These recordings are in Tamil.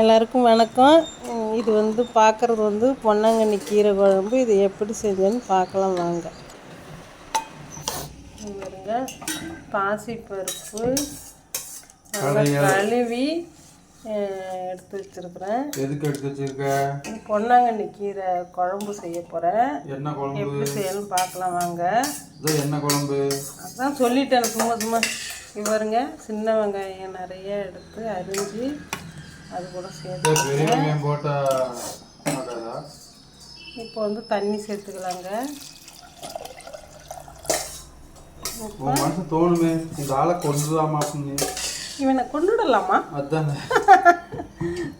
எல்லாருக்கும் வணக்கம். இது வந்து பார்க்குறது வந்து பொன்னாங்கண்ணி கீரை குழம்பு. இது எப்படி செஞ்சேன்னு பார்க்கலாம் வாங்க. பாருங்க. பாசிப்பருப்பு. கழுவி எடுத்து வச்சிருக்கிறேன். எதுக்கு எடுத்து வச்சிருக்க? பொன்னாங்கண்ணி கீரை குழம்பு செய்ய போகிறேன் என்ன குழம்பு? எப்படி செய்யணும்னு பார்க்கலாம் வாங்க. இது என்ன குழம்பு? அதான் சொல்லிட்டேன் சும்மா சும்மா. இங்க பாருங்க சின்ன வெங்காயம் நிறைய எடுத்து அரிஞ்சு அது கூட சேர்த்து இது பெரிய வெங்காயம் போட்டா மாட்டாதா இப்போ வந்து தண்ணி சேர்த்துக்கலாங்க. மனசு தோணுமே இந்த ஆளை கொண்டுதாமா அப்படின்னு. இவனை கொண்டுடலாமா அதானே.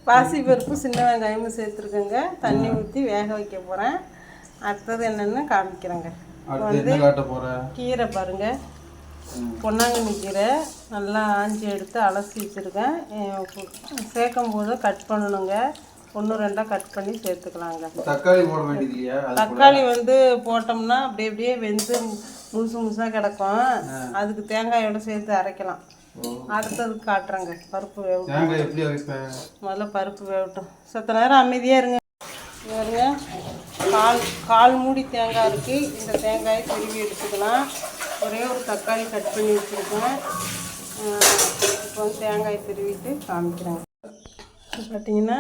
பாசி பருப்பு சின்ன வெங்காயமும் சேர்த்துருக்கேங்க. தண்ணி ஊற்றி வேக வைக்க போகிறேன் அடுத்தது என்னென்னு காமிக்கிறேங்க. போற? கீரை பாருங்க. பொன்னாங்கண்ணி கீரை நல்லா ஆஞ்சி எடுத்து அலசி வச்சுருக்கேன். சேர்க்கும் போது கட் பண்ணணுங்க. ஒன்று ரெண்டாக கட் பண்ணி சேர்த்துக்கலாங்க. தக்காளி போட வேண்டியது இல்லையா தக்காளி வந்து போட்டோம்னா அப்படியே அப்படியே வெந்து முழுசு முழுசாக கிடக்கும். அதுக்கு தேங்காயோட சேர்த்து அரைக்கலாம். அடுத்தது காட்டுறேங்க. பருப்பு வேகட்டும். முதல்ல பருப்பு வேகட்டும். சத்த நேரம் அமைதியாக இருங்க. பாருங்க. கால் கால் மூடி தேங்காய் இருக்குது இந்த தேங்காயை திருவி எடுத்துக்கலாம். ஒரே ஒரு தக்காளி கட் பண்ணி வச்சுருக்கேன். இப்போ வந்து தேங்காய் திருவிட்டு காமிக்கிறேன். இப்போ பார்த்தீங்கன்னா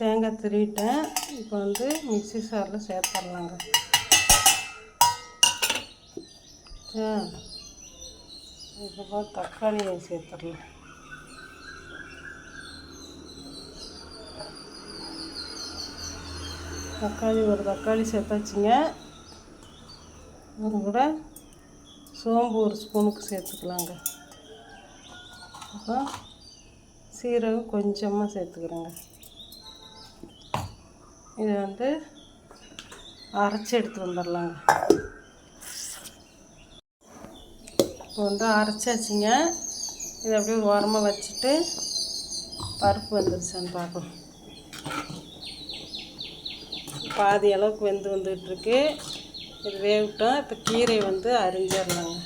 தேங்காய் திருவிட்டேன். இப்போ வந்து மிக்ஸி சாரில் சேர்த்துடலாங்க. இப்போ தக்காளியை சேர்த்துடலாம். தக்காளி ஒரு தக்காளி சேர்த்தாச்சுங்க. அது கூட சோம்பு ஒரு ஸ்பூனுக்கு சேர்த்துக்கலாங்க. அப்புறம் சீரகம் கொஞ்சமாக சேர்த்துக்கிறேங்க. இது வந்து அரைச்சி எடுத்து வந்துடலாங்க. இப்போ வந்து அரைச்சாச்சுங்க. இதை அப்படியே ஒரு ஓரமாக வச்சுட்டு பருப்பு வந்துருச்சான்னு பார்க்கலாம் பாதி அளவுக்கு வெந்து வந்துகிட்ருக்கு இது வேகட்டும். இப்போ கீரை வந்து அரிஞ்சிடலாங்க.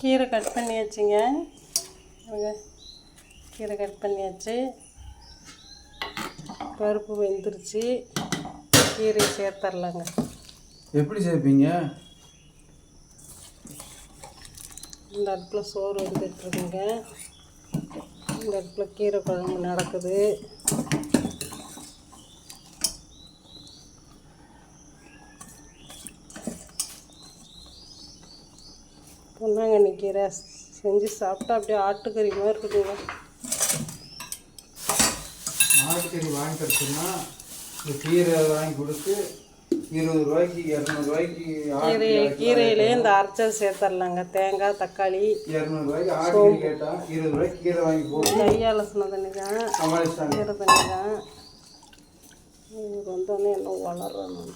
கீரை கட் பண்ணியாச்சுங்க. கீரை கட் பண்ணியாச்சு. பருப்பு வெந்துருச்சு. கீரை சேர்த்துடலாங்க. எப்படி சேர்ப்பீங்க? இந்த அடுப்பில் சோறு வந்துட்டுருக்குங்க. இந்த அடுப்பில் கீரை குழம்பு நடக்குது. பொன்னாங்கண்ணி கீரை செஞ்சு சாப்பிட்டா அப்படியே ஆட்டுக்கறி மாதிரி இருக்குங்க மாட்டுக்கறி வாங்கி கிடச்சுன்னா இந்த கீரை வாங்கி கொடுத்து இருபது ரூபாய்க்கு இரநூறுவாய்க்கு கீரை கீரையிலே இந்த அரைச்சல் சேர்த்துடலாங்க தேங்காய் தக்காளி. இரநூறுவாய்க்கு ஆட்டுக்கறி கேட்டா இருபது ரூபாய்க்கு கீரை வாங்கி போட்டு கையால் சொன்ன தண்ணி தான் கீரை தண்ணி தான் வந்தோடனே என்ன வளரணும்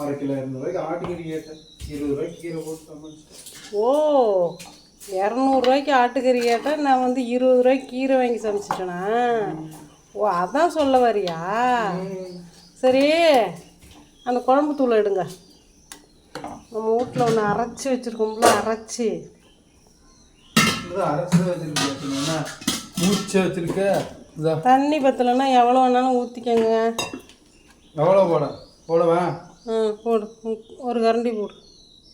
அரை கிலோ இரநூறுவாய்க்கு ஆட்டுக்கறி கேட்டேன். இருபது ரூபாய்க்கு கீரை போட்டு சமாளிச்சிட்டேன் ஓ இரநூறுவாய்க்கு ஆட்டுக்கறி கேட்டால் நான் வந்து இருபது ரூபாய்க்கு கீரை வாங்கி சமைச்சிட்டேனா? ஓ அதான் சொல்ல வரியா? சரி அந்த குழம்பு தூளை எடுங்க. நம்ம வீட்டில் ஒன்று அரைச்சி வச்சுருக்கோம்ல அரைச்சி. மூச்சை வச்சிருக்க. தண்ணி பத்தலைன்னா எவ்வளோ வேணாலும் ஊற்றிக்கங்க எவ்வளோ போட? போடவா? ஆ போடு. ஒரு கரண்டி போடு.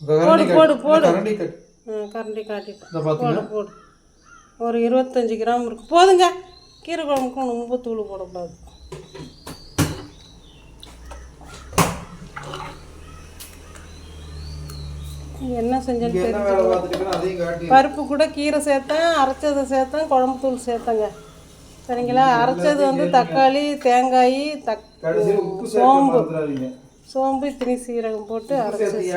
போடு. போடு. இந்த கரண்டி கரண்டி பார்த்தீங்கன்னா போடு போடு. ஒரு இருபத்தஞ்சி கிராம் இருக்கு. போதுங்க. கீரை குழம்புக்கும் ரொம்ப தூள் போடக்கூடாது. என்ன செஞ்சேன்னு அதையும் காட்டி. பருப்பு கூட கீரை சேர்த்தேன் அரைச்சதை சேர்த்தேன் குழம்பு தூள் சேர்த்தேங்க. சரிங்களா? அரைச்சது வந்து தக்காளி தேங்காய் தக் மறந்துடாதீங்க. சோம்பு இத்தனி சீரகம் போட்டு அரைச்சி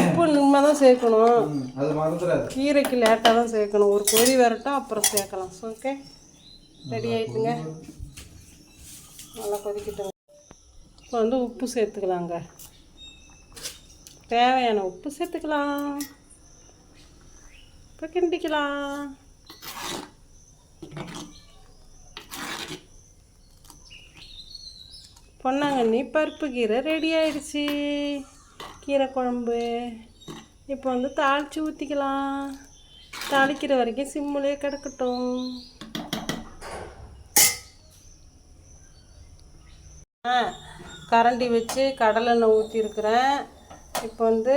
உப்பு நிம்ம தான் சேர்க்கணும். அது மறந்துடாது. கீரைக்கு லேட்டாக தான் சேர்க்கணும். ஒரு கொதி வரட்டும் அப்புறம் சேர்க்கலாம். ஓகே? ரெடி ஆயிட்டுங்க. நல்லா கொதிக்கட்டுங்க இப்போ வந்து உப்பு சேர்த்துக்கலாங்க. தேவையான உப்பு சேர்த்துக்கலாம். இப்போ கிண்டிக்கலாம். பொன்னாங்கண்ணி பருப்பு கீரை ரெடி ஆயிடுச்சு. கீரை குழம்பு. இப்போ வந்து தாளித்து ஊற்றிக்கலாம் தாளிக்கிற வரைக்கும் சிம்முலேயே கிடக்கட்டும். ஆ கரண்டி வச்சு கடலெண்ணெய் ஊற்றிருக்கிறேன் இப்போ வந்து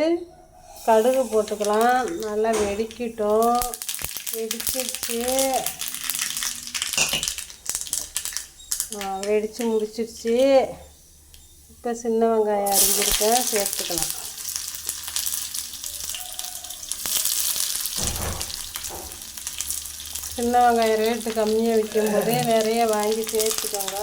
கடுகு போட்டுக்கலாம். நல்லா வெடிக்கட்டும். வெடிச்சிருச்சு. வெடித்து முடிச்சிருச்சு. இப்போ சின்ன வெங்காயம் அரிஞ்சிருக்கேன் சேர்த்துக்கலாம். சின்ன வெங்காயம் ரேட்டு கம்மியாக விற்கும்போதே நிறைய வாங்கி சேர்த்துக்கோங்க.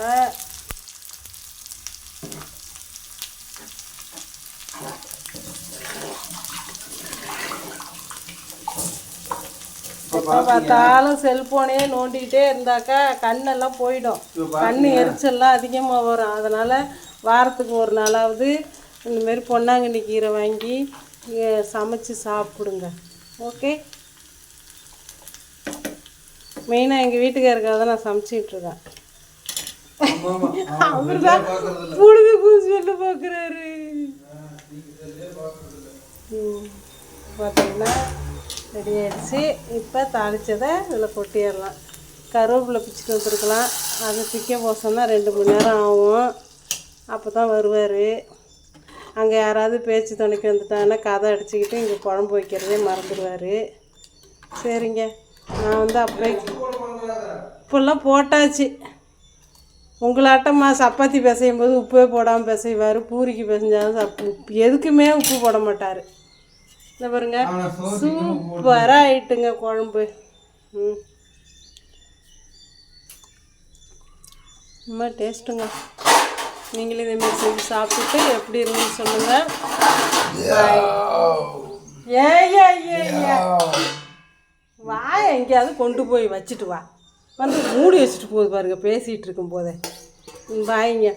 எப்போ பார்த்தாலும் செல்ஃபோனே நோண்டிக்கிட்டே இருந்தாக்கா கண்ணெல்லாம் போயிடும். கண் எரிச்சல்லாம் அதிகமாக வரும். அதனால் வாரத்துக்கு ஒரு நாளாவது இந்தமாரி பொன்னாங்கண்ணி கீரை வாங்கி சமைச்சு சாப்பிடுங்க. ஓகே? மெயினாக எங்கள் வீட்டுக்காருக்காக தான் நான் ஆமா. அவர் தான் புழுது பூசி சொல்ல பார்க்குறாரு பார்த்தீங்கன்னா ரெடி ஆயிடுச்சு. இப்போ தாளிச்சதை இதில் கொட்டிடலாம். கருவேப்பிலை பிச்சுட்டு வந்துருக்கலாம். அது பிக்க போசோன்னா ரெண்டு மணி நேரம் ஆகும். அப்போ தான் வருவார். அங்கே யாராவது பேச்சு துணைக்கு வந்துட்டாங்கன்னா கதை அடிச்சுக்கிட்டு இங்கே குழம்பு வைக்கிறதே மறந்துடுவார். சரிங்க. நான் வந்து அப்படியே இப்போல்லாம் போட்டாச்சு. உங்களாட்டம்மா சப்பாத்தி பிசையும் போது உப்பே போடாமல் பிசைவார் பூரிக்கு பிசைஞ்சாலும் சப் உப்பு எதுக்குமே உப்பு போட மாட்டார். இந்த பாருங்க சூப்பராக ஆயிட்டுங்க குழம்பு. ம். ரொம்ப டேஸ்ட்டுங்க. நீங்களும் இதேமாரி செஞ்சு சாப்பிட்டுட்டு எப்படி இருந்துன்னு சொல்லுங்கள் எங்கேயாவது கொண்டு போய் வச்சுட்டு வா. வந்து மூடி வச்சுட்டு போகுது பாருங்க பேசிகிட்டு இருக்கும் போதே. வாங்க.